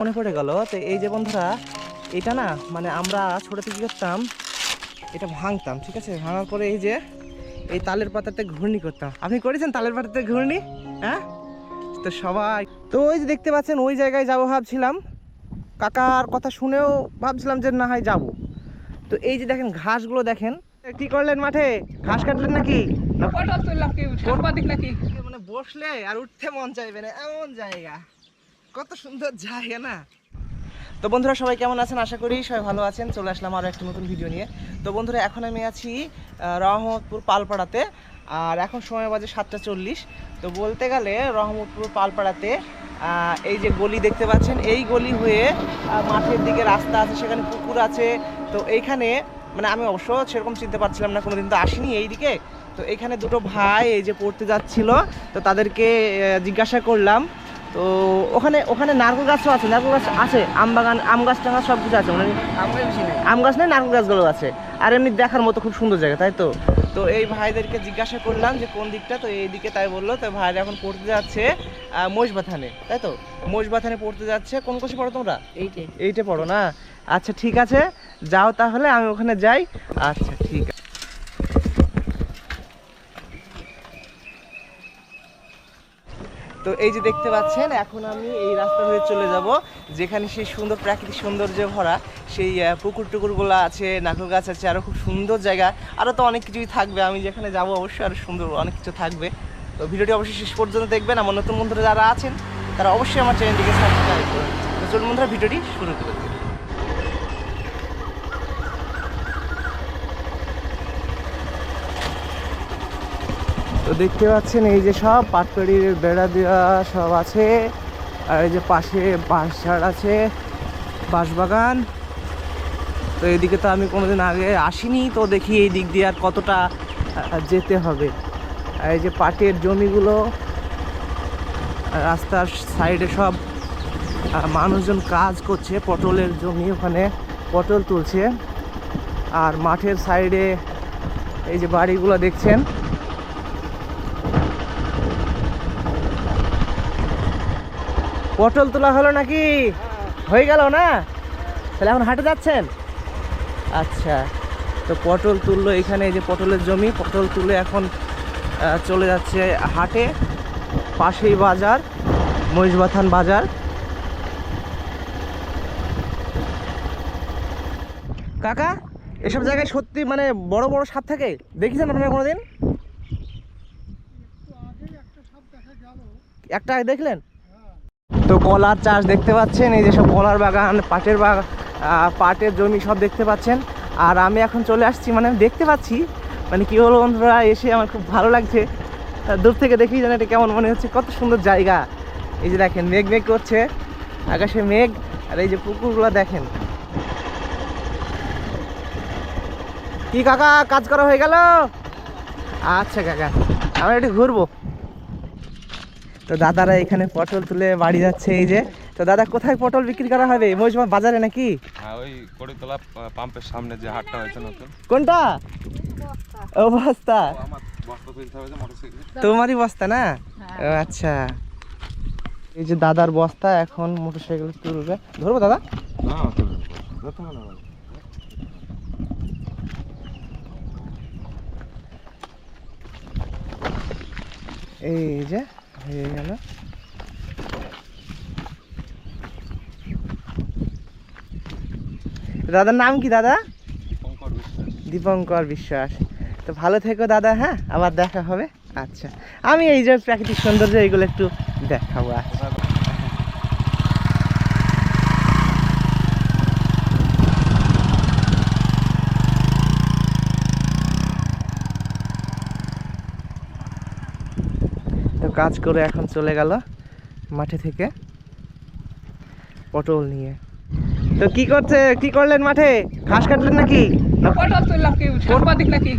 মনে পড়ে গেল। তো এই যে বন্ধুরা এটা না মানে আমরা ছোট থেকে করতাম এটা ভাঙতাম ঠিক আছে? ভাঙার পরে এই যে এই তালের পাতাতে ঘূর্ণি করতাম। আপনি করেছেন তালের পাতাতে ঘূর্ণি? হ্যাঁ? তো সবাই তো ওই যে দেখতে পাচ্ছেন ওই জায়গায় যাব ভাবছিলাম। কাকার কথা শুনেও ভাবছিলাম যে না হয় যাব। তো এই যে দেখেন ঘাসগুলো দেখেন। কি করলেন মাঠে? ঘাস কাটলেন নাকি? মানে বসলে আর উঠতে মন চাইবে না এমন জায়গা। কত সুন্দর জায়গা না? তো বন্ধুরা, সবাই কেমন আছেন? আশা করি সবাই ভালো আছেন। চলে আসলাম আরও একটা নতুন ভিডিও নিয়ে। তো বন্ধুরা, এখন আমি আছি রহমতপুর পালপাড়াতে। আর এখন সময় বাজে সাতটা চল্লিশ। তো বলতে গেলে রহমতপুর পালপাড়াতে এই যে গলি দেখতে পাচ্ছেন, এই গলি হয়ে মাঠের দিকে রাস্তা আছে, সেখানে পুকুর আছে। তো এইখানে মানে আমি অবশ্য সেরকম চিনতে পারছিলাম না, কোনোদিন তো আসিনি এইদিকে। তো এখানে দুটো ভাই এই যে পড়তে যাচ্ছিল। তো তাদেরকে জিজ্ঞাসা করলাম তো ওখানে ওখানে নারকেল গাছও আছে নারকেল গাছ আছে আম বাগান আম গাছ টাঙা সব কিছু আছে মানে আমরা বেশি নেই। আম গাছ নেই নারকেল গাছগুলো আছে। আর এমনি দেখার মতো খুব সুন্দর জায়গা তাই তো? তো এই ভাইদেরকে জিজ্ঞাসা করলাম যে কোন দিকটা তো এই দিকে তাই বলল তো ভাইরা এখন পড়তে যাচ্ছে মহিষবাথানে তাই তো? মহিষবাথানে পড়তে যাচ্ছে কোন কোষে পড়ো তোমরা? এইটাই এইটা পড়ো না? আচ্ছা ঠিক আছে যাও তাহলে আমি ওখানে যাই। আচ্ছা ঠিক আছে। তো এই যে দেখতে পাচ্ছেন, এখন আমি এই রাস্তা হয়ে চলে যাব, যেখানে সেই সুন্দর প্রাকৃতিক সৌন্দর্যে ভরা সেই পুকুর টুকুরগুলো আছে, নারকেল গাছ আছে আরও খুব সুন্দর জায়গা। আরও তো অনেক কিছুই থাকবে, আমি যেখানে যাব অবশ্যই আরও সুন্দর অনেক কিছু থাকবে। তো ভিডিওটি অবশ্যই শেষ পর্যন্ত দেখবেন, আমার নতুন বন্ধুরা যারা আছেন, তারা অবশ্যই আমার চ্যানেলটিকে সাবস্ক্রাইব করুন। চলুন বন্ধুরা, ভিডিওটি শুরু করে তো দেখতে পাচ্ছেন এই যে সব পাটকড়ির বেড়া দেওয়া সব আছে। আর এই যে পাশে বাঁশঝাড় আছে বাঁশবাগান তো এদিকে তো আমি কোনোদিন আগে আসিনি, তো দেখি এই দিক দিয়ে আর কতটা যেতে হবে। আর এই যে পাটের জমিগুলো, রাস্তার সাইডে সব মানুষজন কাজ করছে, পটলের জমি ওখানে, পটল তুলছে। আর মাঠের সাইডে এই যে বাড়িগুলো দেখছেন পটল তোলা হলো নাকি? হয়ে গেল না? তাহলে এখন হাটে যাচ্ছেন? আচ্ছা তো পটল তুললো এখানে যে পটলের জমি, পটল তুলে এখন চলে যাচ্ছে হাটে, পাশেই বাজার, মহিষবাথান বাজার। কাকা, এসব জায়গায় সত্যি মানে বড় বড় সাপ থাকে? দেখেছেন আপনারা কোনোদিন? একটা দেখলেন? তো কলার চাষ দেখতে পাচ্ছেন, এই যে সব কলার বাগান, পাটের বাগান পাটের জমি সব দেখতে পাচ্ছেন। আর আমি এখন চলে আসছি মানে দেখতে পাচ্ছি মানে কি হলো বন্ধুরা, এসে আমার খুব ভালো লাগছে। দূর থেকে দেখি যেন এটা কেমন মনে হচ্ছে, কত সুন্দর জায়গা। এই যে দেখেন, মেঘ মেঘ করছে, আকাশে মেঘ, আর এই যে পুকুরগুলো দেখেন। কি কাকা, কাজ করা হয়ে গেল? আচ্ছা কাকা, আমরা একটু ঘুরবো। তো দাদারা এখানে পটল তুলে বাড়ি যাচ্ছে এই যে। তো দাদা কোথায় পটল বিক্রি করা হবে? মহিষমা বাজারে নাকি? হ্যাঁ ওই কড়িতলা পাম্পের সামনে যে হাটটা হয়েছে নতুন। কোনটা? ও বস্তা। তোমারই বস্তা না? ও আচ্ছা। এই যে দাদার বস্তা এখন মোটরসাইকেল তুলবে। ধরবো দাদা? মনে হয় এই যে হয়ে গেল। দাদার নাম কি দাদা? দীপঙ্কর বিশ্বাস। তো ভালো থেকো দাদা হ্যাঁ? আবার দেখা হবে। আচ্ছা। আমি এই যে প্রাকৃতিক সৌন্দর্য এইগুলো একটু দেখাবো আচ্ছা। কাজ করে এখন চলে গেল মাঠে থেকে পটল নিয়ে। তো কি করছে? কি করলেন মাঠে? ঘাস কাটলেন নাকি? পটল তুললাম কি সাংবাদিক নাকি?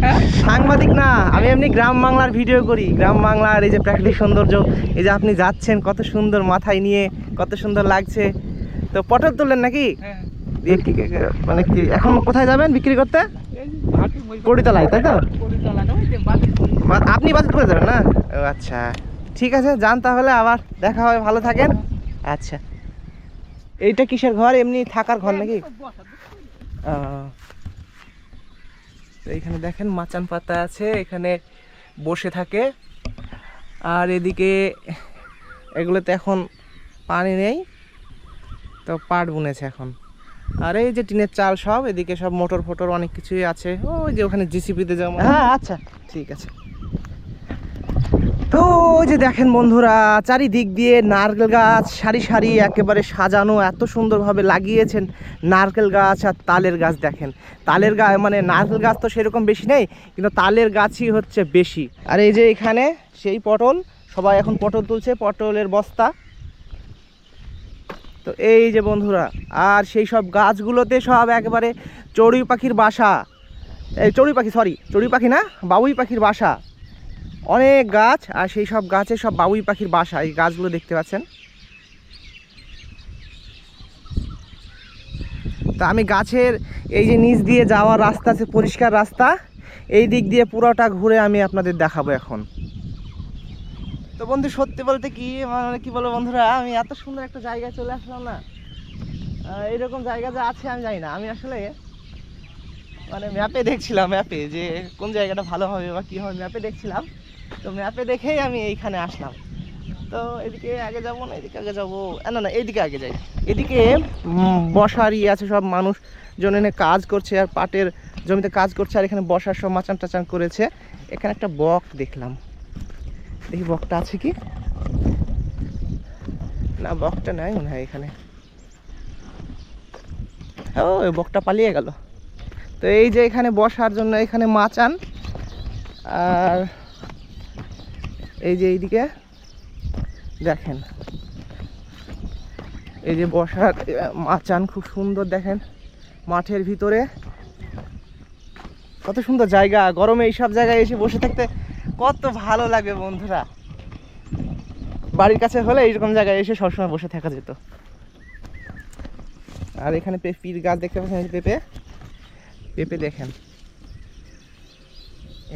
হ্যাঁ? সাংবাদিক না আমি এমনি গ্রাম বাংলার ভিডিও করি। গ্রাম বাংলার এই যে প্রাকৃতিক সৌন্দর্য এই যে আপনি যাচ্ছেন কত সুন্দর মাথায় নিয়ে কত সুন্দর লাগছে। তো পটল তুললেন নাকি? হ্যাঁ। মানে কি এখন কোথায় যাবেন বিক্রি করতে? এই যে ভাটি মই- কড়িতলায় তাই তো? আপনি বাজার করে যাবেন না? ও আচ্ছা। ঠিক আছে যান তাহলে আবার দেখা হবে ভালো থাকেন। আচ্ছা। এইটা কিসের ঘর? এমনি থাকার ঘর নাকি? এইখানে দেখেন মাচান পাতা আছে এখানে বসে থাকে। আর এদিকে এগুলোতে এখন পানি নেই তো পাট বুনেছে এখন। আর এই যে টিনের চাল সব এদিকে সব মোটর ফোটর অনেক কিছুই আছে। ওই যে ওখানে জিসিপিতে যাব হ্যাঁ আচ্ছা। ঠিক আছে। তো ওই যে দেখেন বন্ধুরা, চারিদিক দিয়ে নারকেল গাছ, সারি সারি একেবারে সাজানো, এত সুন্দরভাবে লাগিয়েছেন নারকেল গাছ আর তালের গাছ দেখেন। তালের গাছ মানে নারকেল গাছ তো সেরকম বেশি নেই, কিন্তু তালের গাছই হচ্ছে বেশি। আর এই যে এখানে সেই পটল, সবাই এখন পটল তুলছে, পটলের বস্তা। তো এই যে বন্ধুরা, আর সেই সব গাছগুলোতে সব একেবারে চড়ুই পাখির বাসা। এই চড়ুই পাখি সরি চড়ুই পাখি না বাবুই পাখির বাসা। অনেক গাছ, আর সেই সব গাছে সব বাবুই পাখির বাসা, এই গাছগুলো দেখতে পাচ্ছেন। তা আমি গাছের এই যে নিচ দিয়ে যাওয়ার রাস্তা আছে, পরিষ্কার রাস্তা, এই দিক দিয়ে পুরোটা ঘুরে আমি আপনাদের দেখাবো এখন। তো বন্ধু, সত্যি বলতে কি মানে কি বলব বন্ধুরা, আমি এত সুন্দর একটা জায়গায় চলে আসলাম না। এরকম জায়গা যে আছে আমি জানি না। আমি আসলে মানে ম্যাপে দেখছিলাম ম্যাপে যে কোন জায়গাটা ভালো হবে বা কী হবে ম্যাপে দেখছিলাম। তো ম্যাপে দেখেই আমি এইখানে আসলাম। তো এদিকে আগে যাব না এদিকে আগে যাব। না না এইদিকে আগে যাই। এদিকে বসার ইয়ে আছে সব মানুষ জন এনে কাজ করছে আর পাটের জমিতে কাজ করছে আর এখানে বসার সব মাচান টাচান করেছে। এখানে একটা বক দেখলাম। দেখি বকটা আছে কি? না বকটা নাই মনে হয় এখানে। ও বকটা পালিয়ে গেল। তো এই যে এখানে বসার জন্য এখানে মাচান আর এই যে এইদিকে দেখেন। এই যে বসার, মাচান খুব সুন্দর দেখেন, মাঠের ভিতরে। কত সুন্দর জায়গা, গরমে এইসব জায়গায় এসে বসে থাকতে কত ভালো লাগে বন্ধুরা। বাড়ির কাছে হলে এইরকম জায়গায় এসে সবসময় বসে থাকা যেত। আর এখানে পেঁপির গাছ দেখতে পাচ্ছেন পেঁপে। পেঁপে দেখেন।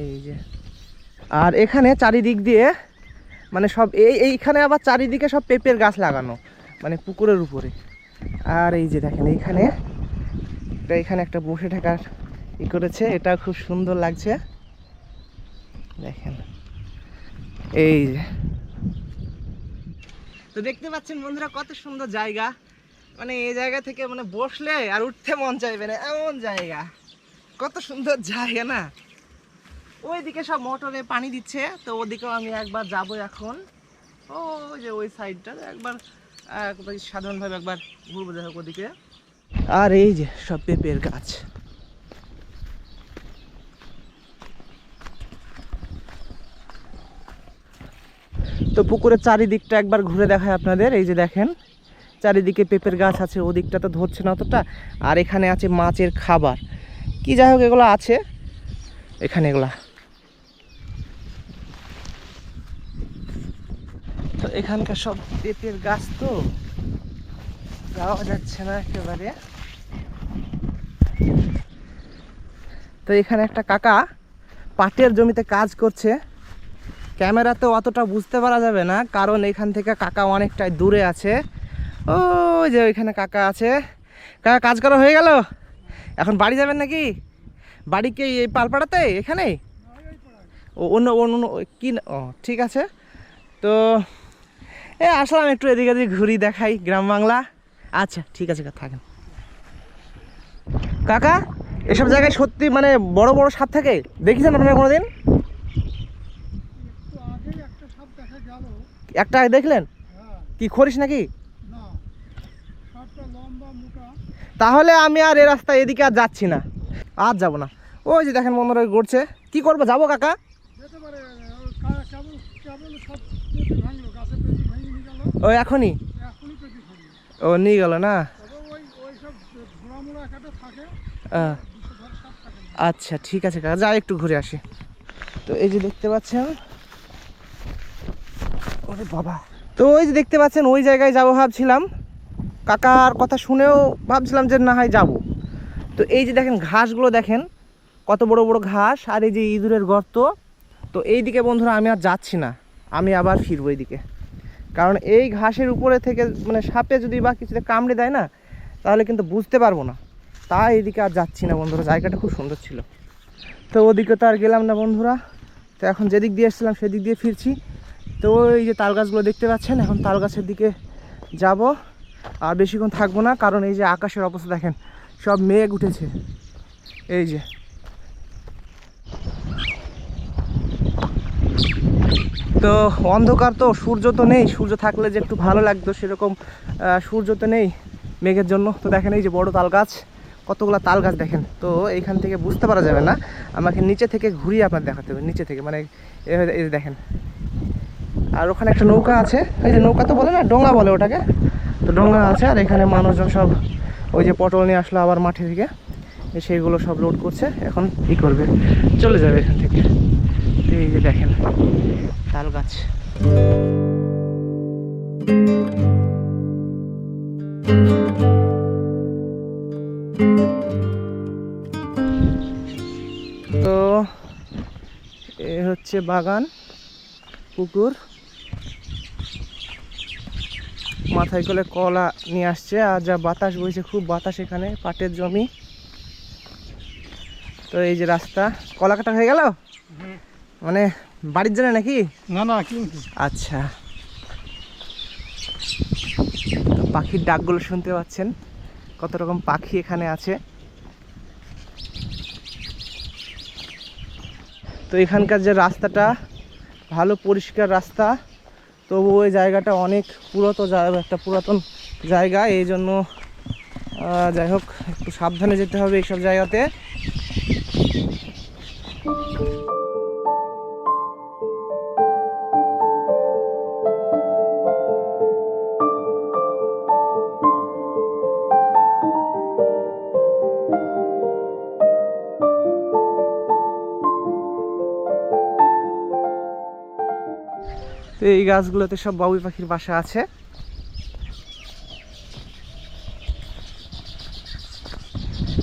এই যে আর এখানে চারিদিক দিয়ে মানে সব এই, এইখানে আবার চারিদিকে সব পেঁপের গাছ লাগানো মানে পুকুরের উপরে। আর এই যে দেখেন, এইখানে এটা এখানে একটা বসে থাকার ই করেছে, এটা খুব সুন্দর লাগছে। দেখেন, এই যে। তো দেখতে পাচ্ছেন বন্ধুরা, কত সুন্দর জায়গা। মানে এই জায়গা থেকে মানে বসলে আর উঠতে মন চাইবে না, এমন জায়গা। কত সুন্দর জায়গা না? ওইদিকে সব মোটরে পানি দিচ্ছে, তো ওদিকেও আমি একবার যাব এখন। ওই যে ওই সাইডটা একবার সাধারণভাবে একবার ঘুরবো হোক ওদিকে। আর এই যে সব পেঁপের গাছ। তো পুকুরের চারিদিকটা একবার ঘুরে দেখায় আপনাদের, এই যে দেখেন। চারিদিকে পেঁপের গাছ আছে, ওদিকটা তো ধরছে না অতটা। আর এখানে আছে মাছের খাবার। কি যাই হোক, এগুলো আছে। এখানে এগুলা। এখানকার সব পেঁপের গাছ তো। যাওয়া যাচ্ছে না একেবারে। তো এখানে একটা কাকা পাটের জমিতে কাজ করছে। ক্যামেরাতে অতটা বুঝতে পারা যাবে না, কারণ এখান থেকে কাকা অনেকটাই দূরে আছে। ও যে ওইখানে কাকা আছে। কাকা, কাজ করা হয়ে গেল? এখন বাড়ি যাবেন নাকি? বাড়ি কি এই পালপাড়াতে? এখানে ও, অন্য অন্য কি ও, ঠিক আছে। তো এ, আসলাম একটু এদিকে এদিকে ঘুরি দেখাই গ্রাম বাংলা। আচ্ছা ঠিক আছে থাকেন। কাকা, এসব জায়গায় সত্যি মানে বড় বড় সাপ থাকে? দেখেছেন আপনারা কোনোদিন? একটা দেখলেন? কি খরিস নাকি? তাহলে আমি আর এ রাস্তা এদিকে আর যাচ্ছি না। আর যাব না। ওই যে দেখেন বন্ধুরা, ঘুরছে। কি করব, যাব, কাকা? ও, এখনই? ও, নিয়ে গেল না? আচ্ছা ঠিক আছে কাকা, যাই একটু ঘুরে আসি। তো এই যে দেখতে পাচ্ছেন, ওরে বাবা, তো ওই যে দেখতে পাচ্ছেন, ওই জায়গায় যাব ভাবছিলাম। কাকার কথা শুনেও ভাবছিলাম যে না হয় যাব। তো এই যে দেখেন, ঘাসগুলো দেখেন, কত বড় বড় ঘাস আর এই যে ইঁদুরের গর্ত। তো এই দিকে বন্ধুরা আমি আর যাচ্ছি না। আমি আবার ফিরবো এইদিকে কারণ এই ঘাসের উপরে থেকে মানে সাপে যদি বা কিছুতে কামড়ে দেয় না, তাহলে কিন্তু বুঝতে পারব না। তাই এদিকে আর যাচ্ছি না বন্ধুরা, জায়গাটা খুব সুন্দর ছিল। তো ওদিকে তো আর গেলাম না বন্ধুরা। তো এখন যেদিক দিয়ে এসেছিলাম সেদিক দিয়ে ফিরছি। তো এই যে তাল গাছগুলো দেখতে পাচ্ছেন, এখন তাল গাছের দিকে যাব। আর বেশিক্ষণ থাকব না, কারণ এই যে আকাশের অবস্থা দেখেন, সব মেঘ উঠেছে। এই যে তো অন্ধকার তো, সূর্য তো নেই। সূর্য থাকলে যে একটু ভালো লাগতো, সেরকম সূর্য তো নেই মেঘের জন্য। তো দেখেন এই যে বড় তাল গাছ কতগুলো তাল গাছ দেখেন। তো এইখান থেকে বুঝতে পারা যাবে না, আমাকে নিচে থেকে ঘুরিয়ে আপনার দেখাতে হবে, নিচে থেকে। মানে এই দেখেন। আর ওখানে একটা নৌকা আছে। এই যে নৌকা তো বলে না ডোঙ্গা বলে ওটাকে। তো ডোঙ্গা আছে, আর এখানে মানুষজন সব ওই যে পটল নিয়ে আসলো আবার মাঠে থেকে সেইগুলো সব লোড করছে, এখন ই করবে? চলে যাবে এখান থেকে। এই যে দেখেন, তাল গাছ। তো এ হচ্ছে বাগান, পুকুর। মাথায় করে কলা নিয়ে আসছে, আর যা বাতাস বইছে, খুব বাতাস এখানে, পাটের জমি। তো এই যে রাস্তা, কলা কাটা হয়ে গেল? মানে বাড়ির জন্য নাকি? না না কিন্তু আচ্ছা। তো পাখির ডাকগুলো শুনতে পাচ্ছেন। কত রকম পাখি এখানে আছে। তো এখানকার যে রাস্তাটা ভালো পরিষ্কার রাস্তা তবু ওই জায়গাটা অনেক পুরাতন জায়গা একটা পুরাতন জায়গা। এই জন্য যাই হোক একটু সাবধানে যেতে হবে এইসব জায়গাতে। গাছগুলোতে সব বাবুই পাখির বাসা আছে।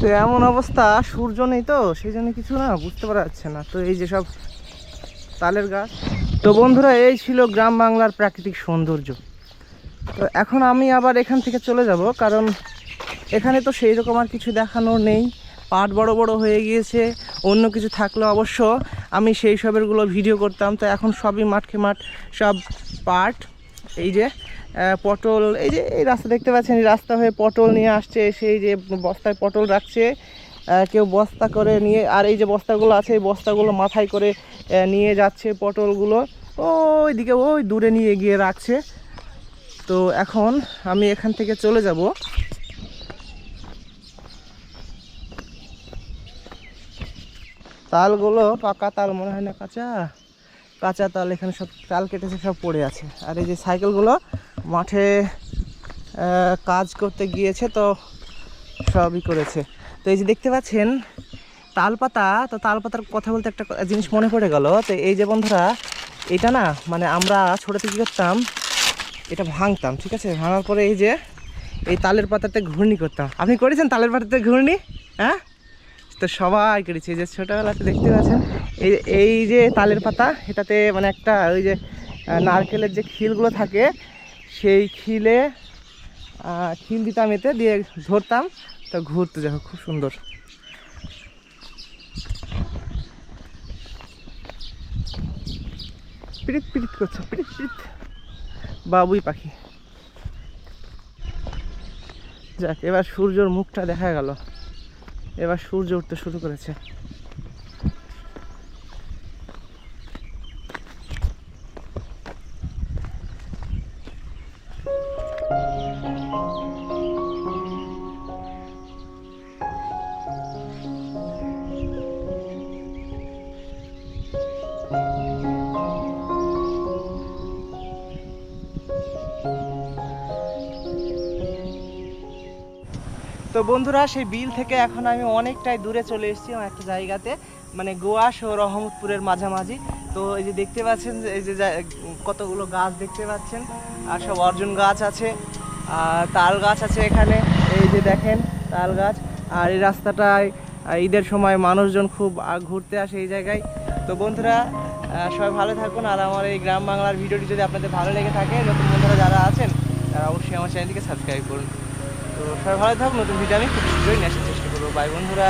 তো এমন অবস্থা, সূর্য নেই তো, সেই জন্য কিছু না, বুঝতে পারা যাচ্ছে না। তো এই যে সব তালের গাছ। তো বন্ধুরা, এই ছিল গ্রাম বাংলার প্রাকৃতিক সৌন্দর্য। তো এখন আমি আবার এখান থেকে চলে যাব, কারণ এখানে তো সেই রকম আর কিছু দেখানোর নেই। পাট বড় বড় হয়ে গিয়েছে, অন্য কিছু থাকলে অবশ্য। আমি সেই সবেরগুলো ভিডিও করতাম, তো এখন সবই মাঠকে মাঠ সব পাট এই যে পটল, এই যে, এই রাস্তা দেখতে পাচ্ছেন, এই রাস্তা হয়ে পটল নিয়ে আসছে, সেই যে বস্তায় পটল রাখছে কেউ বস্তা করে নিয়ে, আর এই যে বস্তাগুলো আছে, এই বস্তাগুলো মাথায় করে নিয়ে যাচ্ছে পটলগুলো। ওই দিকে ওই দূরে নিয়ে গিয়ে রাখছে। তো এখন আমি এখান থেকে চলে যাব। তালগুলো পাকা তাল মনে হয় না, কাঁচা? কাঁচা তাল, এখানে সব তাল কেটেছে, সব পড়ে আছে। আর এই যে সাইকেলগুলো মাঠে কাজ করতে গিয়েছে তো সবই করেছে। তো এই যে দেখতে পাচ্ছেন তাল পাতা তো তাল পাতার কথা বলতে একটা জিনিস মনে পড়ে গেল। তো এই যে বন্ধুরা, এটা না মানে আমরা ছোটো থেকে করতাম, এটা ভাঙতাম, ঠিক আছে? ভাঙার পরে এই যে, এই তালের পাতাতে ঘূর্ণি করতাম। আপনি করেছেন তালের পাতাতে ঘূর্ণি? হ্যাঁ? তো সবাই করেছে যে ছোটোবেলাতে দেখতে পাচ্ছেন, এই এই যে তালের পাতা, এটাতে মানে একটা ওই যে নারকেলের যে খিলগুলো থাকে, সেই খিলে খিল দিতাম এতে, দিয়ে ধরতাম। তো ঘুরতে যাব খুব সুন্দর। পিড়িত পিড়িত করছে, পিড়িত পিড়িত। বাবুই পাখি। যাক, এবার সূর্যর মুখটা দেখা গেল। এবার সূর্য উঠতে শুরু করেছে। বন্ধুরা, সেই বিল থেকে এখন আমি অনেকটাই দূরে চলে এসেছি আমার একটা জায়গাতে মানে গোয়াস ও রহমতপুরের মাঝামাঝি। তো এই যে দেখতে পাচ্ছেন, এই যে কতগুলো গাছ দেখতে পাচ্ছেন, আর সব অর্জুন গাছ আছে, আর তাল গাছ আছে এখানে, এই যে দেখেন তাল গাছ, আর এই রাস্তাটায় ঈদের সময় মানুষজন খুব ঘুরতে আসে এই জায়গায়। তো বন্ধুরা সবাই ভালো থাকুন, আর আমার এই গ্রাম বাংলার ভিডিওটি যদি আপনাদের ভালো লেগে থাকে, নতুন বন্ধুরা যারা আছেন, তারা অবশ্যই আমার চ্যানেলটিকে সাবস্ক্রাইব করুন। সবাই ভালো থাকুন নতুন ভিডিও আমি খুব শীঘ্রই নেশার চেষ্টা করব। ভাই বন্ধুরা।